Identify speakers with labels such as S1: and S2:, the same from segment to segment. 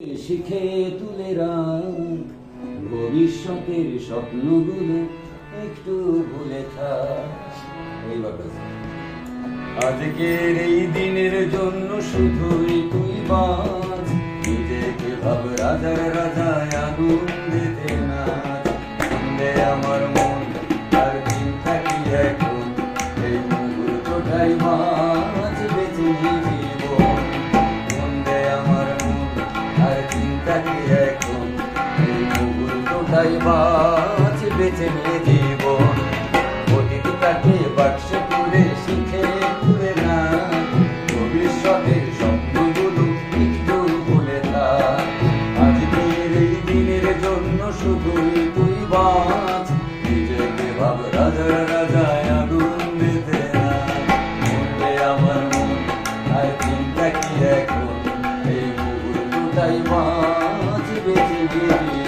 S1: শিখে তুলে রাখ। ভবিষ্যতের স্বপ্নগুলো একটু ভুলে থাক। আজকের এই দিনের জন্য শুধুই তুই বাজ নিজেকে ভাব, রাজার রাজায় আনন্দেতে নাচ সন্ধে আমার মন আর চিন্তা কি এখন। এই মুহূর্তটাই মাছ মাছ বেঁচে জীবন। অতীতটাকে বাক্সে করে শিখে তুলে না। ভবিষ্যতের স্বপ্নগুলো একটু ভুলে থাক আজকের এই দিনের জন্য তুই বাঁচ। নিজেকে ভাব রাজা রাজায় আনন্দেতে না। মনে আমার মন আর চিন্তা কি এখন? এই মুহূর্তটাই বেঁচে জীবন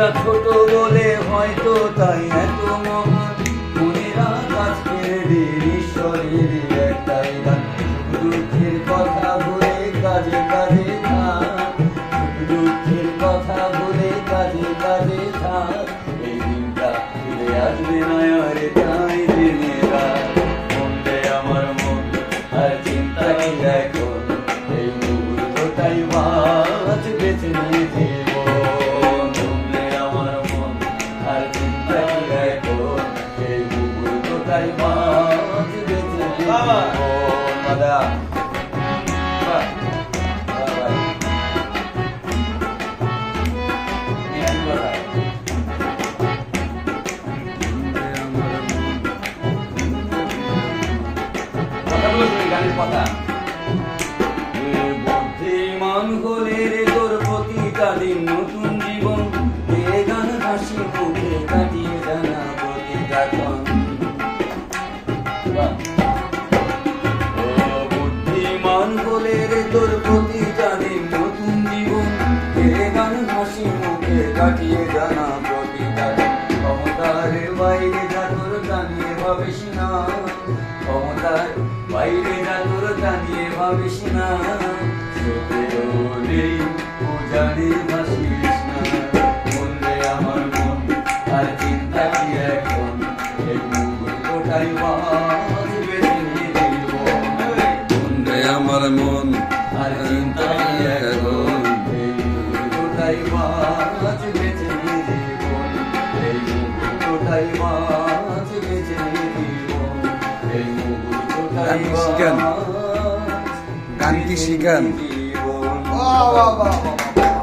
S1: জীবনটা ছোট বলে হয়তো তাই এত মহান মনেরা কাজকের দিন ঈশ্বরের একটাই গান। দুঃখের কথা বলে কাজে কাজে দুঃখের কথা বলে কাজে কাজে থাক। এই দিনটা ফিরে আসবে না আর তাই মনটা আমার মন, আর চিন্তা কি এখন এই মুহূর্তটাই মাছ বাহ বুদ্ধিমান হলে রে তোর প্রতিটা দিন নতুন বুদ্ধিমান হলে রে তোর প্রতিটা দিন নতুন জীবন। এ গান হাসি মুখে কাটিয়ে জানা প্রতিটা দিন। ক্ষমতার বাইরে যা তোর জানিয়ে ভাবিস না। ক্ষমতার বাইরে যা তোর জানিয়ে ভাবিস না। রে আমার মন আর চিন্তা কি এখন? এই মাঝ আর এখন বেঁচে জীবন বেঁচে এই মুহূর্তটাই
S2: শিখান। গান কি শিখান?
S3: বাহ, বাহ, বাহ, বাহ।